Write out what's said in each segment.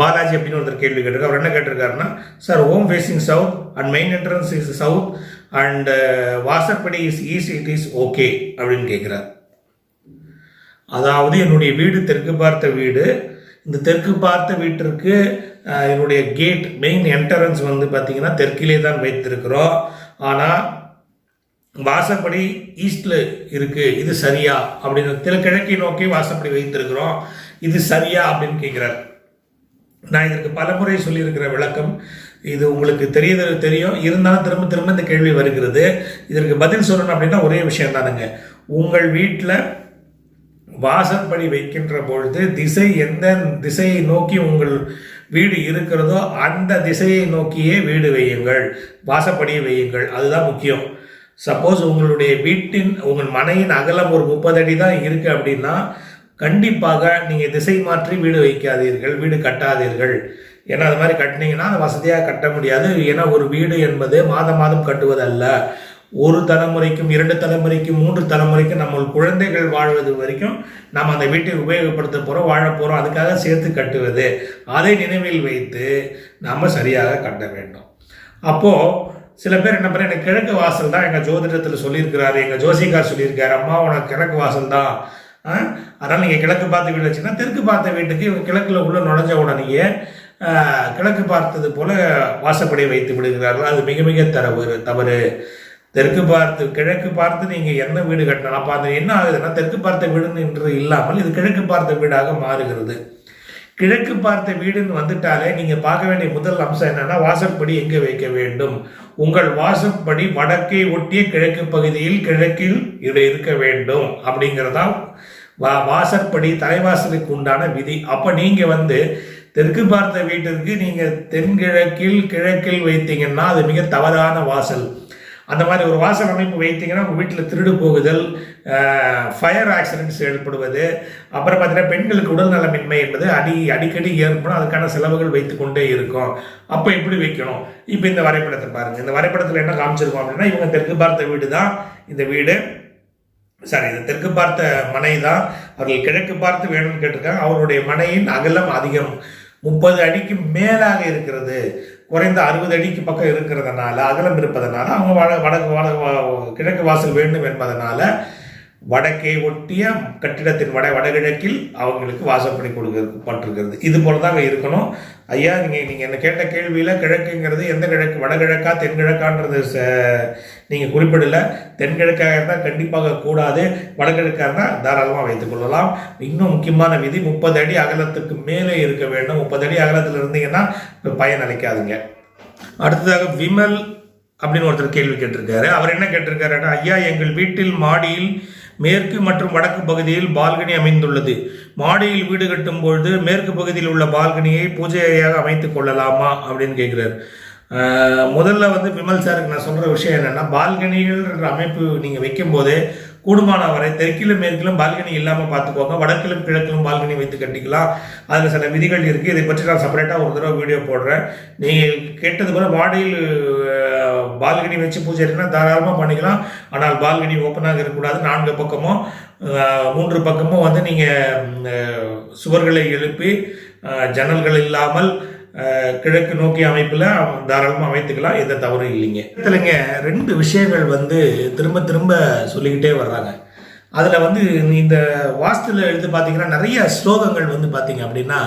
பாலாஜி அப்படின்னு ஒருத்தர் கேள்வி கேட்டிருக்காரு. அவர் என்ன கேட்டிருக்காருன்னா sir home facing south and main entrance is south and வாசற்படி is east it is okay அப்படின்னு கேட்குறாரு. அதாவது என்னுடைய வீடு தெற்கு பார்த்த வீடு. இந்த தெற்கு பார்த்த வீட்டிற்கு uh, என்னுடைய கேட் மெயின் என்ட்ரன்ஸ் வந்து பார்த்தீங்கன்னா தெற்கிலே தான் வைத்திருக்கிறோம். ஆனால் வாசப்படி ஈஸ்டில் இருக்குது இது சரியா? அப்படின்னு திரு கிழக்கை நோக்கி வாசப்படி வைத்திருக்கிறோம். இது சரியா? அப்படின்னு கேட்குறாரு. நான் இதற்கு பலமுறை சொல்லியிருக்கிற விளக்கம். இது உங்களுக்கு தெரியுது தெரியும். இருந்தாலும் திரும்ப திரும்ப இந்த கேள்வி வருகிறது. இதற்கு பதில் சொல்லணும் அப்படின்னா ஒரே விஷயம் தானுங்க. உங்கள் வீட்டில் வாசற்படி வைக்கின்ற பொழுது திசை எந்த திசையை நோக்கி உங்கள் வீடு இருக்கிறதோ அந்த திசையை நோக்கியே வீடு வையுங்கள். வாசப்படியை வையுங்கள். அதுதான் முக்கியம். சப்போஸ் உங்களுடைய வீட்டின் உங்கள் மனையின் அகலம் ஒரு முப்பது அடி தான் இருக்குது அப்படின்னா கண்டிப்பாக நீங்கள் திசை மாற்றி வீடு வைக்காதீர்கள் வீடு கட்டாதீர்கள். ஏன்னா அது மாதிரி கட்டினீங்கன்னா அது வசதியாக கட்ட முடியாது. ஏன்னா ஒரு வீடு என்பது மாதம் மாதம் கட்டுவதல்ல. ஒரு தலைமுறைக்கும் இரண்டு தலைமுறைக்கும் மூன்று தலைமுறைக்கும் நம்ம குழந்தைகள் வாழ்வது வரைக்கும் நாம் அந்த வீட்டை உபயோகப்படுத்த போகிறோம் வாழ போகிறோம் அதுக்காக சேர்த்து கட்டுவது. அதை நினைவில் வைத்து நாம் சரியாக கட்ட வேண்டும். அப்போது சில பேர் என்ன பண்ண எனக்கு கிழக்கு வாசல் தான் எங்கள் ஜோதிடத்தில் சொல்லியிருக்கிறாரு எங்கள் ஜோசிகார் சொல்லியிருக்காரு அம்மா உனக்கு கிழக்கு வாசல் தான். அதனால் நீங்கள் கிழக்கு பார்த்த வீடு வச்சுன்னா தெற்கு பார்த்த வீட்டுக்கு இவங்க கிழக்குல உள்ள நுழைஞ்ச உடனேயே கிழக்கு பார்த்தது போல் வாசப்படி வைத்து விடுகிறார்கள். அது மிக மிக தரவு தவறு. தெற்கு பார்த்து கிழக்கு பார்த்து நீங்கள் என்ன வீடு கட்டினாலும் அப்போ அது என்ன ஆகுதுன்னா தெற்கு பார்த்த வீடுன்னு என்று இல்லாமல் இது கிழக்கு பார்த்த வீடாக மாறுகிறது. கிழக்கு பார்த்த வீடுன்னு வந்துட்டாலே நீங்கள் பார்க்க வேண்டிய முதல் அம்சம் என்னென்னா வாசற்படி எங்கே வைக்க வேண்டும்? உங்கள் வாசற்படி வடக்கை ஒட்டிய கிழக்கு பகுதியில் கிழக்கில் இது இருக்க வேண்டும். அப்படிங்கிறதான் வா வாசற்படி தலைவாசலுக்கு உண்டான விதி. அப்போ நீங்கள் வந்து தெற்கு பார்த்த வீட்டிற்கு நீங்கள் தென்கிழக்கில் கிழக்கில் வைத்தீங்கன்னா அது மிக தவறான வாசல். அந்த மாதிரி ஒரு வாசல் அமைப்பு வைத்தீங்கன்னா உங்கள் வீட்டில் திருடு போகுதல் ஃபயர் ஆக்சிடென்ட்ஸ் ஏற்படுவது அப்புறம் பார்த்தீங்கன்னா பெண்களுக்கு உடல் நலமின்மை என்பது அடி அடிக்கடி ஏற்படும் அதுக்கான செலவுகள் வைத்து கொண்டே இருக்கும். அப்போ எப்படி வைக்கணும்? இப்போ இந்த வரைபடத்தை பாருங்கள் இந்த வரைபடத்தில் என்ன காமிச்சிருக்கோம் அப்படின்னா இவங்க தெற்கு பார்த்த வீடு தான் இந்த வீடு. சாரி இது தெற்கு பார்த்த மனை தான் அவர்கள் கிழக்கு பார்த்து வேணும்னு கேட்டிருக்காங்க. அவருடைய மனையின் அகலம் அதிகம். முப்பது அடிக்கு மேலாக இருக்கிறது. குறைந்த அறுபது அடிக்கு பக்கம் இருக்கிறதுனால அகலம் இருப்பதனால அவங்க வட வடக்கு வட கிழக்கு வாசல் வேண்டும் என்பதனால வடக்கே ஒட்டிய கட்டிடத்தின் வட வடகிழக்கில் அவங்களுக்கு வாசப்படி கொடுக்கப்பட்டிருக்கிறது இது போல தாங்க இருக்கணும். ஐயா நீங்கள் நீங்கள் என்ன கேட்ட கேள்வியில் கிழக்குங்கிறது எந்த கிழக்கு? வடகிழக்கா தென்கிழக்கான்றது ச- நீங்கள் குறிப்பிடல. தென்கிழக்காக இருந்தால் கண்டிப்பாக கூடாது. வடகிழக்காக இருந்தால் தாராளமாக வைத்துக் கொள்ளலாம். இன்னும் முக்கியமான விதி முப்பது அடி அகலத்துக்கு மேலே இருக்க வேண்டும். முப்பது அடி அகலத்தில் இருந்தீங்கன்னா பயன் அளிக்காதுங்க. அடுத்ததாக விமல் அப்படின்னு ஒருத்தர் கேள்வி கேட்டிருக்காரு. அவர் என்ன கேட்டிருக்காருன்னா ஐயா எங்கள் வீட்டில் மாடியில் மேற்கு மற்றும் வடக்கு பகுதியில் பால்கனி அமைந்துள்ளது. மாடியில் வீடு கட்டும் பொழுது மேற்கு பகுதியில் உள்ள பால்கனியை பூஜை அறையாக அமைத்துக் கொள்ளலாமா அப்படின்னு கேட்குறாரு முதல்ல வந்து விமல் சாருக்கு நான் சொல்கிற விஷயம் என்னென்னா பால்கனிகள்ன்ற அமைப்பு நீங்கள் வைக்கும் போதே கூடுமான வரை தெற்கிலும் மேற்கிலும் பால்கனி இல்லாமல் பார்த்துக்கோங்க. வடக்கிலும் கிழக்கிலும் பால்கனி வைத்து கட்டிக்கலாம். அதில் சில விதிகள் இருக்குது இதை பற்றி நான் செப்பரேட்டாக ஒரு தடவை வீடியோ போடுறேன். நீங்கள் கேட்டது போல மாடியில் பால்கனி வச்சு பூஜை இருக்குன்னா தாராளமாக பண்ணிக்கலாம். ஆனால் பால்கனி ஓப்பனாக இருக்கக்கூடாது. நான்கு பக்கமும் மூன்று பக்கமும் வந்து நீங்கள் சுவர்களை எழுப்பி ஜன்னல்கள் இல்லாமல் கிழக்கு நோக்கி அமைப்பில் தாராளமாக அமைத்துக்கலாம். எந்த தவறும் இல்லைங்க. இதுலங்க ரெண்டு விஷயங்கள் வந்து திரும்ப திரும்ப சொல்லிக்கிட்டே வர்றாங்க. அதில் வந்து இந்த வாஸ்துல எழுத்து பார்த்தீங்கன்னா நிறைய ஸ்லோகங்கள் வந்து பார்த்தீங்க அப்படின்னா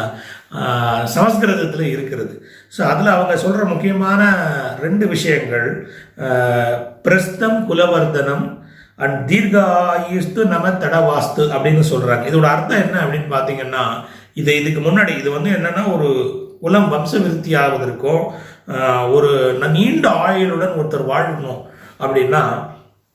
சமஸ்கிருதத்தில் இருக்கிறது. ஸோ அதில் அவங்க சொல்கிற முக்கியமான ரெண்டு விஷயங்கள் பிரஸ்தம் குலவர்தனம் அண்ட் தீர்காயுஸ்து நம தடவாஸ்து அப்படின்னு சொல்கிறாங்க இதோட அர்த்தம் என்ன அப்படின்னு பார்த்தீங்கன்னா இது இதுக்கு முன்னாடி இது வந்து என்னென்னா ஒரு குலம் வம்ச ஆவதற்கும் ஒரு நீண்ட ஆயுளுடன் ஒருத்தர் வாழணும் அப்படின்னா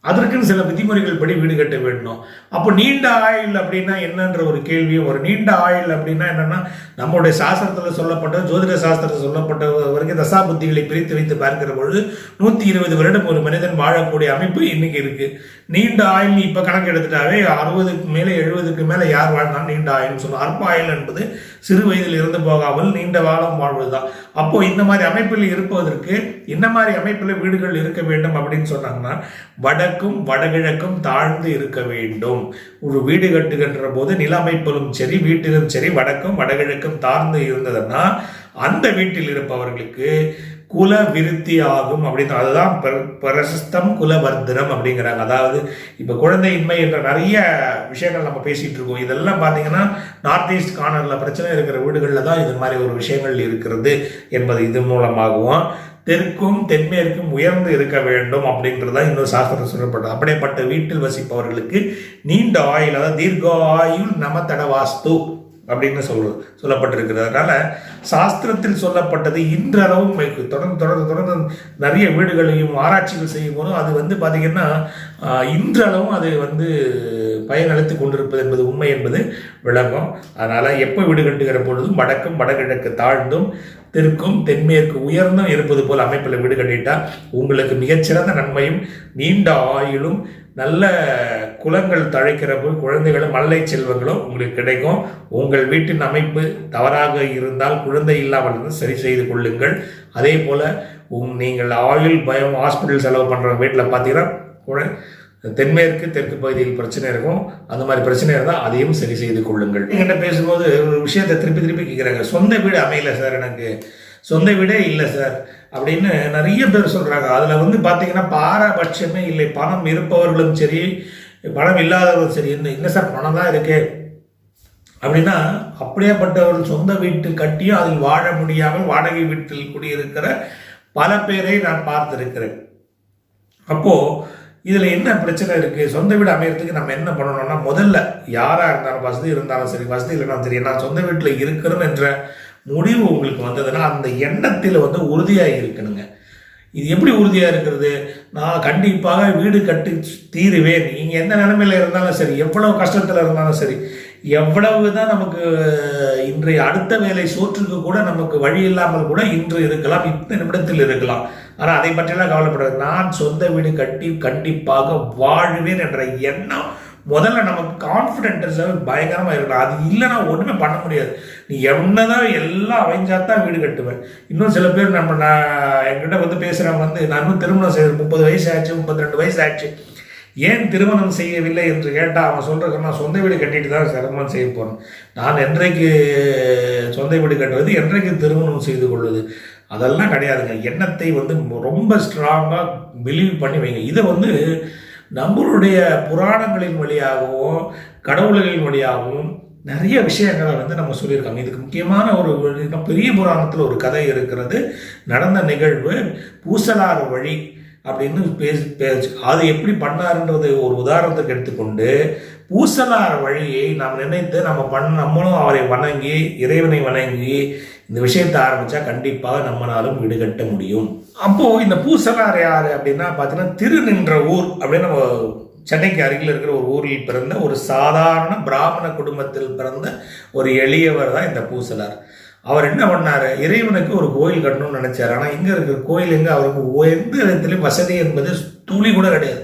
அதற்குன்னு சில விதிமுறைகள் படி வீடு கட்ட வேண்டும் அப்போ நீண்ட ஆயுள் அப்படின்னா என்னன்ற ஒரு கேள்வியும் ஒரு நீண்ட ஆயுள் அப்படின்னா என்னன்னா நம்மளுடைய சாஸ்திரத்தில் சொல்லப்பட்ட ஜோதிட சாஸ்திரத்தில் சொல்லப்பட்ட வரைக்கும் தசா புத்திகளை பிரித்து வைத்து பார்க்கிற பொழுது நூற்றி இருபது வருடம் ஒரு மனிதன் வாழக்கூடிய அமைப்பு இன்னைக்கு இருக்கு. நீண்ட ஆயுள் இப்போ கணக்கு எடுத்துட்டாவே அறுபதுக்கு மேலே எழுபதுக்கு மேலே யார் வாழ்ந்தாலும் நீண்ட ஆயுள்னு சொல்லுவோம். அற்ப ஆயுள் என்பது சிறு வயதில் இருந்து போகாமல் நீண்ட காலம் வாழ்வதுதான். அப்போது இந்த மாதிரி அமைப்பில் இருப்பதற்கு இந்த மாதிரி அமைப்பில் வீடுகள் இருக்க வேண்டும் அப்படின்னு சொன்னாங்கன்னா வட கிழக்கும் வடகிழக்கும் தாழ்ந்து இருக்க வேண்டும். ஒரு வீடு கட்டுகின்ற போது நில அமைப்பிலும் சரி வீட்டிலும் சரி வடக்கும் வடகிழக்கும் தாழ்ந்து இருந்ததுன்னா அந்த வீட்டில் இருப்பவர்களுக்கு குல விருத்தி ஆகும் அப்படின்னு அதுதான் பிர- பிரசஸ்தம் குலவர்தனம் அப்படிங்கிறாங்க. அதாவது இப்போ குழந்தையின்மை என்ற நிறைய விஷயங்கள் நம்ம பேசிகிட்டு இருக்கோம். இதெல்லாம் பார்த்தீங்கன்னா நார்த் ஈஸ்ட் கார்னரில் பிரச்சனை இருக்கிற வீடுகளில் தான் இது மாதிரி ஒரு விஷயங்கள் இருக்கிறது என்பது இது மூலமாகவும் தெற்கும் தென்மேற்கும் உயர்ந்து இருக்க வேண்டும் அப்படின்றது தான் இன்னொரு சாஸ்திரம் சொல்லப்படுது அப்படிப்பட்ட வீட்டில் வசிப்பவர்களுக்கு நீண்ட ஆயுள் அதாவது தீர்க்க ஆயுள் நம தடவாஸ்து. அப்படின்னு சொல்ல சொல்லப்பட்டிருக்கிறது அதனால் சாஸ்திரத்தில் சொல்லப்பட்டது இன்றளவும் தொடர்ந்து தொடர்ந்து தொடர்ந்து நிறைய வீடுகளையும் ஆராய்ச்சிகள் செய்யும் போதும் அது வந்து பார்த்திங்கன்னா இன்றளவும் அது வந்து பயனளித்து கொண்டிருப்பது என்பது உண்மை என்பது விளங்கும் அதனால் எப்போ வீடு கட்டுகிற பொழுதும் வடக்கும் வடகிழக்கு தாழ்ந்தும் தெற்கும் தென்மேற்கு உயர்ந்தும் இருப்பது போல் அமைப்பில் வீடு கட்டிட்டா உங்களுக்கு மிகச்சிறந்த நன்மையும் நீண்ட ஆயுளும் நல்ல குலங்கள் தழைக்கிற போல் குழந்தைகளும் மல்லை செல்வங்களும் உங்களுக்கு கிடைக்கும். உங்கள் வீட்டின் அமைப்பு தவறாக இருந்தால் குழந்தை இல்லாமல் இருந்து சரி செய்து கொள்ளுங்கள். அதே போல் உங் நீங்கள் ஆயுள் பயம் ஹாஸ்பிட்டல் செலவு பண்ணுற வீட்டில் பார்த்தீங்கன்னா குழ- தென்மேற்கு தெற்கு பகுதியில் பிரச்சனை இருக்கும். அந்த மாதிரி பிரச்சனை இருந்தால் அதையும் சரி செய்து கொள்ளுங்கள். என்கிட்ட பேசும்போது ஒரு விஷயத்தை திருப்பி திருப்பி கேட்குறாங்க சொந்த வீடு அமையல சார் எனக்கு. சொந்த வீடே இல்லை சார். அப்படின்னு நிறைய பேர் சொல்கிறாங்க அதில் வந்து பார்த்தீங்கன்னா பாரபட்சமே இல்லை. பணம் இருப்பவர்களும் சரி பணம் இல்லாதவர்களும் சரி என்ன இல்லை சார் பணம் தான் இருக்கே? அப்படின்னா அப்படியேப்பட்டவர்கள் சொந்த வீட்டு கட்டியும் அதில் வாழ முடியாமல் வாடகை வீட்டில் குடியிருக்கிற பல பேரை நான் பார்த்திருக்கிறேன். அப்போது இதில் என்ன பிரச்சனை இருக்குது சொந்த வீடு அமையறதுக்கு நம்ம என்ன பண்ணணும்னா முதல்ல யாராக இருந்தாலும் வசதி இருந்தாலும் சரி வசதி இல்லைனாலும் சரி நான் சொந்த வீட்டில் இருக்கிறேன் என்ற முடிவு உங்களுக்கு வந்ததுன்னா அந்த எண்ணத்தில் வந்து உறுதியாக இருக்கணுங்க. இது எப்படி உறுதியாக இருக்கிறது? நான் கண்டிப்பாக வீடு கட்டி தீருவேன். நீங்கள் எந்த நிலைமையில இருந்தாலும் சரி எவ்வளோ கஷ்டத்தில் இருந்தாலும் சரி எவ்வளவு தான் நமக்கு இன்றைய அடுத்த வேலை சோற்றுக்கு கூட நமக்கு வழி இல்லாமல் கூட இன்று இருக்கலாம் இந்த நிமிடத்தில் இருக்கலாம். ஆனால் அதை பற்றியெல்லாம் கவலைப்படாது நான் சொந்த வீடு கட்டி கண்டிப்பாக வாழ்வேன் என்ற எண்ணம் முதல்ல நமக்கு கான்ஃபிடென்ட் பயங்கரமாக இருக்கணும். அது இல்லைன்னா ஒன்றுமே பண்ண முடியாது. நீ என்னதான் எல்லாம் அமைஞ்சாதான் வீடு கட்டுவேன். இன்னும் சில பேர் நம்ம நான் என்கிட்ட வந்து பேசுகிறவங்க வந்து நான் இன்னும் திருமணம் செய்ய முப்பது வயசு ஆச்சு முப்பத்தி ரெண்டு வயசு ஆச்சு. ஏன் திருமணம் செய்யவில்லை என்று கேட்டால் அவன் சொல்றது நான் சொந்த வீடு கட்டிட்டு தான் திருமணம் செய்ய போகிறேன் நான் என்றைக்கு சொந்த வீடு கட்டுவது என்றைக்கு திருமணம் செய்து கொள்வது? அதெல்லாம் கிடையாதுங்க. எண்ணத்தை வந்து ரொம்ப ஸ்ட்ராங்காக பிலீவ் பண்ணி வைங்க. இதை வந்து நம்மளுடைய புராணங்களின் வழியாகவும் கடவுள்களின் வழியாகவும் நிறைய விஷயங்களை வந்து நம்ம சொல்லியிருக்காங்க. இதுக்கு முக்கியமான ஒரு ஒரு பெரிய புராணத்தில் ஒரு கதை இருக்கிறது. நடந்த நிகழ்வு பூசலார் வழி. அப்படின்னு பேசி பேச்சு அது எப்படி பண்ணாருன்றதை ஒரு உதாரணத்துக்கு எடுத்துக்கொண்டு பூசலார் வழியை நாம் நினைத்து நம்ம பண்ண நம்மளும் அவரை வணங்கி இறைவனை வணங்கி இந்த விஷயத்தை ஆரம்பித்தா கண்டிப்பாக நம்மளாலும் வீடு கட்ட முடியும். அப்போது இந்த பூசலார் யார் அப்படின்னா பார்த்தீங்கன்னா திருநின்ற ஊர் அப்படின்னு நம்ம சென்னைக்கு அருகில் இருக்கிற ஒரு ஊரில் பிறந்த ஒரு சாதாரண பிராமண குடும்பத்தில் பிறந்த ஒரு எளியவர் தான் இந்த பூசலார். அவர் என்ன பண்ணார்? இறைவனுக்கு ஒரு கோயில் கட்டணும்னு நினச்சார். ஆனால் இங்கே இருக்கிற கோயில் எங்கே? அவருக்கு எந்த இடத்துலையும் வசதி என்பது துளி கூட கிடையாது.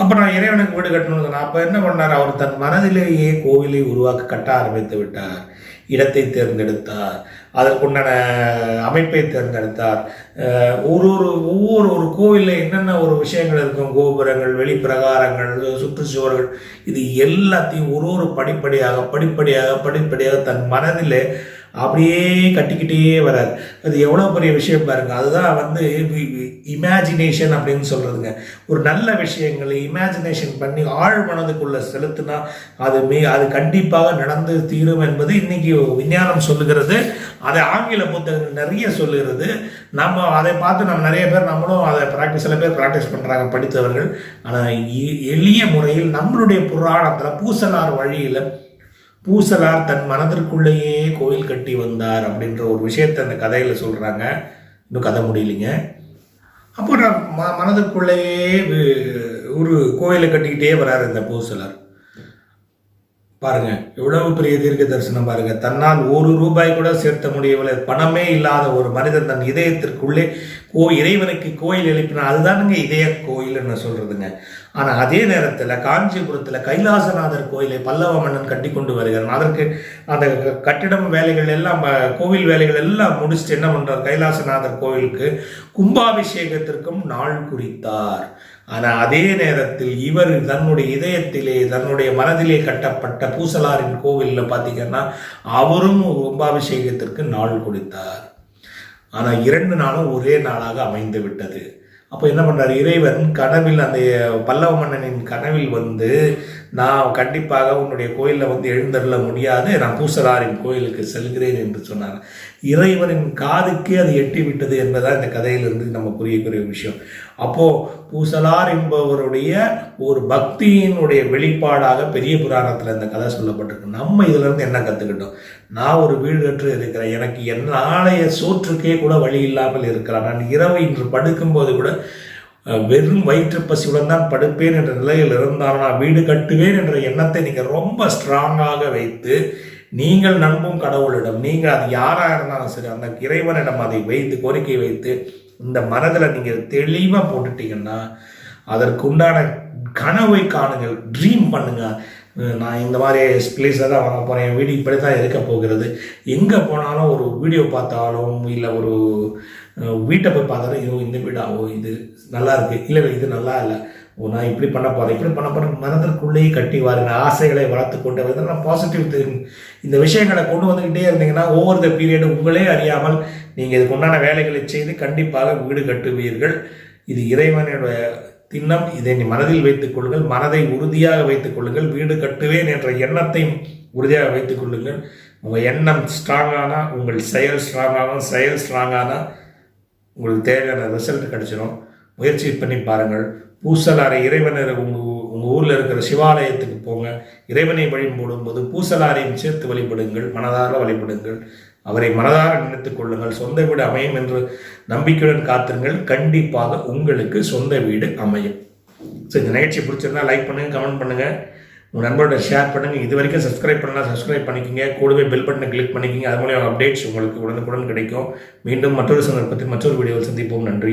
அப்போ நான் இறைவனுக்கு வீடு கட்டணும்னு சொன்னேன். அப்போ என்ன பண்ணார்? அவர் தன் மனதிலேயே கோவிலை உருவாக்க கட்ட ஆரம்பித்து விட்டார். இடத்தை தேர்ந்தெடுத்தார். அதற்குண்டான அமைப்பை தேர்ந்தெடுத்தார். ஒரு ஒரு ஒவ்வொரு ஒரு கோவிலில் என்னென்ன ஒரு விஷயங்கள் இருக்கும்? கோபுரங்கள் வெளிப்பிரகாரங்கள் சுற்றுச்சுவர்கள் இது எல்லாத்தையும் ஒரு ஒரு படிப்படியாக படிப்படியாக படிப்படியாக தன் மனதில் அப்படியே கட்டிக்கிட்டே வராது. அது எவ்வளோ பெரிய விஷயம் பாருங்க. அதுதான் வந்து இமேஜினேஷன் அப்படின்னு சொல்கிறதுங்க ஒரு நல்ல விஷயங்களை இமேஜினேஷன் பண்ணி ஆழ் மனதுக்குள்ளே செலுத்தினா அது மே அது கண்டிப்பாக நடந்து தீரும் என்பது இன்றைக்கி விஞ்ஞானம் சொல்லுகிறது. அதை ஆங்கில புத்தகங்கள் நிறைய சொல்லுகிறது. நம்ம அதை பார்த்து நம்ம நிறைய பேர் நம்மளும் அதை ப்ராக்டிஸ் சில பேர் ப்ராக்டிஸ் பண்ணுறாங்க படித்தவர்கள். ஆனால் எளிய முறையில் நம்மளுடைய புராணத்தில் பூசலார் வழியில் பூசலார் தன் மனதிற்குள்ளேயே கோயில் கட்டி வந்தார் அப்படின்ற ஒரு விஷயத்தை அந்த கதையில் சொல்கிறாங்க இன்னும் கதை முடியலைங்க. அப்போ நான் ம மனதிற்குள்ளேயே ஒரு கோயிலை கட்டிக்கிட்டே வராரு இந்த பூசலார். பாருங்க எவ்வளவு பெரிய தீர்க்க தரிசனம் பாருங்க. தன்னால் ஒரு ரூபாய் கூட சேர்த்த முடியவில்லை. பணமே இல்லாத ஒரு மனிதன் தன் இதயத்திற்குள்ளே கோ இறைவனுக்கு கோயில் எழுப்பினா அதுதானுங்க இதய கோயில்னு சொல்றதுங்க. ஆனா அதே நேரத்துல காஞ்சிபுரத்துல கைலாசநாதர் கோயிலை பல்லவ மன்னன் கட்டி கொண்டு வருகிறான். அதற்கு அந்த க- கட்டிடம் வேலைகள் எல்லாம் கோவில் வேலைகள் எல்லாம் முடிச்சுட்டு என்ன பண்றார்? கைலாசநாதர் கோயிலுக்கு கும்பாபிஷேகத்திற்கும் நாள் குறித்தார். ஆனால் அதே நேரத்தில் இவர் தன்னுடைய இதயத்திலே தன்னுடைய மனதிலே கட்டப்பட்ட பூசலாரின் கோவிலில் பார்த்தீங்கன்னா அவரும் கும்பாபிஷேகத்திற்கு நாள் கொடுத்தார். ஆனால் இரண்டு நாளும் ஒரே நாளாக அமைந்து விட்டது. அப்போ என்ன பண்ணுறாரு இறைவன் கனவில் அந்த பல்லவ மன்னனின் கனவில் வந்து நான் கண்டிப்பாக உன்னுடைய கோயிலில் வந்து எழுந்தருள முடியாது. நான் பூசலாரின் கோயிலுக்கு செல்கிறேன் என்று சொன்னார். இறைவனின் காதுக்கே அது எட்டி விட்டது என்பதான் இந்த கதையிலிருந்து நம்ம புரியக்கூடிய விஷயம். அப்போது பூசலார் என்பவருடைய ஒரு பக்தியினுடைய வெளிப்பாடாக பெரிய புராணத்தில் இந்த கதை சொல்லப்பட்டிருக்கு. நம்ம இதுலேருந்து என்ன கற்றுக்கிட்டோம் நான் ஒரு வீடு கற்று இருக்கிறேன். எனக்கு என் நாளைய சோற்றுக்கே கூட வழி இல்லாமல் இருக்கிறேன் நான் இரவு இன்று படுக்கும்போது கூட வெறும் வயிற்று பசியுடன் தான் படுப்பேன் என்ற நிலையில் இருந்தால் நான் வீடு கட்டுவேன் என்ற எண்ணத்தை நீங்கள் ரொம்ப ஸ்ட்ராங்காக வைத்து நீங்கள் நம்பும் கடவுளிடம் நீங்கள் அது யாராக இருந்தாலும் சரி அந்த இறைவனிடம் அதை வைத்து கோரிக்கை வைத்து இந்த மனதில் நீங்கள் தெளிவாக போட்டுட்டீங்கன்னா அதற்கு உண்டான கனவை காணுங்கள் ட்ரீம் பண்ணுங்கள் நான் இந்த மாதிரி பிளேஸில் தான் வாங்க போகிறேன் என் வீடு இப்படி தான் இருக்க போகிறது. எங்கே போனாலும் ஒரு வீடியோ பார்த்தாலும் இல்லை ஒரு வீட்டை போய் பார்த்தாலும் ஐயோ இந்த வீடாவோ ஓ இது நல்லா இருக்குது இல்லை இல்லை, இது நல்லா இல்லை. ஓ நான் இப்படி பண்ண போகிறேன் இப்படி பண்ண போகிறேன் மனதிற்குள்ளேயே கட்டி வாருங்க. ஆசைகளை வளர்த்து கொண்டு வருது பாசிட்டிவ் திங் இந்த விஷயங்களை கொண்டு வந்துக்கிட்டே இருந்தீங்கன்னா ஓவர் த பீரியட் உங்களே அறியாமல் நீங்கள் இதுக்கு உண்டான வேலைகளை செய்து கண்டிப்பாக வீடு கட்டுவீர்கள். இது இறைவனுடைய திண்ணம். இதை நீ மனதில் வைத்துக் கொள்ளுங்கள். மனதை உறுதியாக வைத்துக் கொள்ளுங்கள். வீடு கட்டுவேன் என்ற எண்ணத்தையும் உறுதியாக வைத்துக் கொள்ளுங்கள். உங்கள் எண்ணம் ஸ்ட்ராங்கானா உங்கள் செயல் ஸ்ட்ராங்காகும் செயல் ஸ்ட்ராங்கானா உங்களுக்கு தேவையான ரிசல்ட் கிடைச்சிடும் முயற்சி பண்ணி பாருங்கள். பூசலாரை இறைவனர் உங்கள் உங்கள் ஊரில் இருக்கிற சிவாலயத்துக்கு போங்க. இறைவனை வழிபடும் போது பூசலாரையும் சேர்த்து வழிபடுங்கள். மனதார வழிபடுங்கள். அவரை மனதார நினைத்துக் கொள்ளுங்கள். சொந்த வீடு அமையும் என்று நம்பிக்கையுடன் காத்திருங்கள். கண்டிப்பாக உங்களுக்கு சொந்த வீடு அமையும். ஸோ இந்த நிகழ்ச்சி பிடிச்சிருந்தா லைக் பண்ணுங்கள் கமெண்ட் பண்ணுங்கள் உங்கள் நண்பரோட ஷேர் பண்ணுங்கள் இது வரைக்கும் சப்ஸ்கிரைப் பண்ணலாம் சப்ஸ்கிரைப் பண்ணிக்கோங்க. கூடவே பெல் பட்டனை கிளிக் பண்ணிக்கோங்க. அது மூலியம் அப்டேட்ஸ் உங்களுக்கு உடனுக்குடன் கிடைக்கும். மீண்டும் மற்றொரு சந்தர்ப்பத்தில் மற்றொரு வீடியோவில் சந்திப்போம். நன்றி.